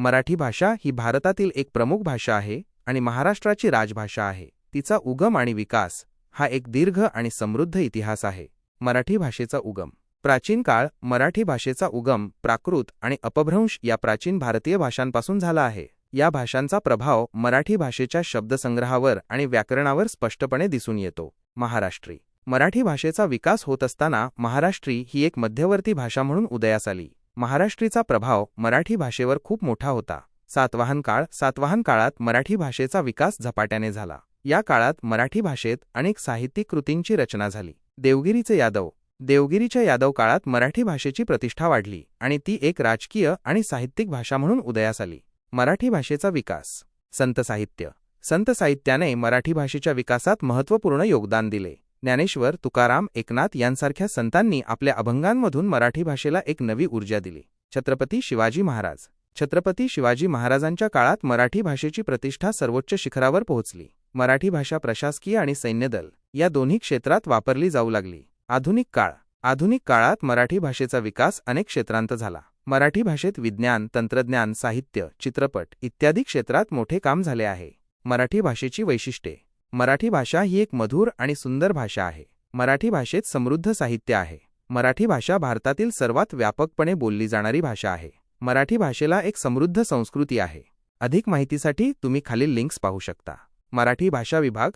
मराठी भाषा ही भारतातील एक प्रमुख भाषा आहे आणि महाराष्ट्राची राजभाषा आहे. तिचा उगम आणि विकास हा एक दीर्घ आणि समृद्ध इतिहास आहे. मराठी भाषेचा उगम. प्राचीन काळ मराठी भाषेचा उगम प्राकृत आणि अपभ्रंश या प्राचीन भारतीय भाषांपासून झाला आहे. या भाषांचा प्रभाव मराठी भाषेच्या शब्दसंग्रहावर आणि व्याकरणावर स्पष्टपणे दिसून येतो. महाराष्ट्री. मराठी भाषेचा विकास होत असताना महाराष्ट्री ही एक मध्यवर्ती भाषा म्हणून उदयास आली. महाराष्ट्रीचा प्रभाव मराठी भाषेवर खूप मोठा होता. सातवाहन काळ सातवाहन काळात मराठी भाषेचा विकास झपाट्याने झाला. या काळात मराठी भाषेत अनेक साहित्यिक कृतींची रचना झाली. देवगिरीचे यादव. देवगिरीच्या यादव काळात मराठी भाषेची प्रतिष्ठा वाढली आणि ती एक राजकीय आणि साहित्यिक भाषा म्हणून उदयास आली. मराठी भाषेचा विकास. संत साहित्य. संत साहित्याने मराठी भाषेच्या विकासात महत्त्वपूर्ण योगदान दिले. ज्ञानेश्वर तुकाराम एकनाथ यांसारख्या संतांनी आपल्या अभंगांमधून मराठी भाषेला एक नवी ऊर्जा दिली. छत्रपती शिवाजी महाराज. छत्रपती शिवाजी महाराजांच्या काळात मराठी भाषेची प्रतिष्ठा सर्वोच्च शिखरावर पोहोचली. मराठी भाषा प्रशासकीय आणि सैन्यदल या दोन्ही क्षेत्रात वापरली जाऊ लागली. आधुनिक काळ. आधुनिक काळात मराठी भाषेचा विकास अनेक क्षेत्रांत झाला. मराठी भाषेत विज्ञान तंत्रज्ञान साहित्य चित्रपट इत्यादी क्षेत्रात मोठे काम झाले आहे. मराठी भाषेची वैशिष्ट्ये. मराठी भाषा ही एक मधुर आणि सुंदर भाषा आहे. मराठी भाषेत समृद्ध साहित्य आहे. मराठी भाषा भारतातील सर्वात व्यापकपणे बोलली जाणारी भाषा आहे. मराठी भाषेला एक समृद्ध संस्कृती आहे. अधिक माहितीसाठी तुम्ही खालील लिंक्स पाहू शकता. मराठी भाषा विभाग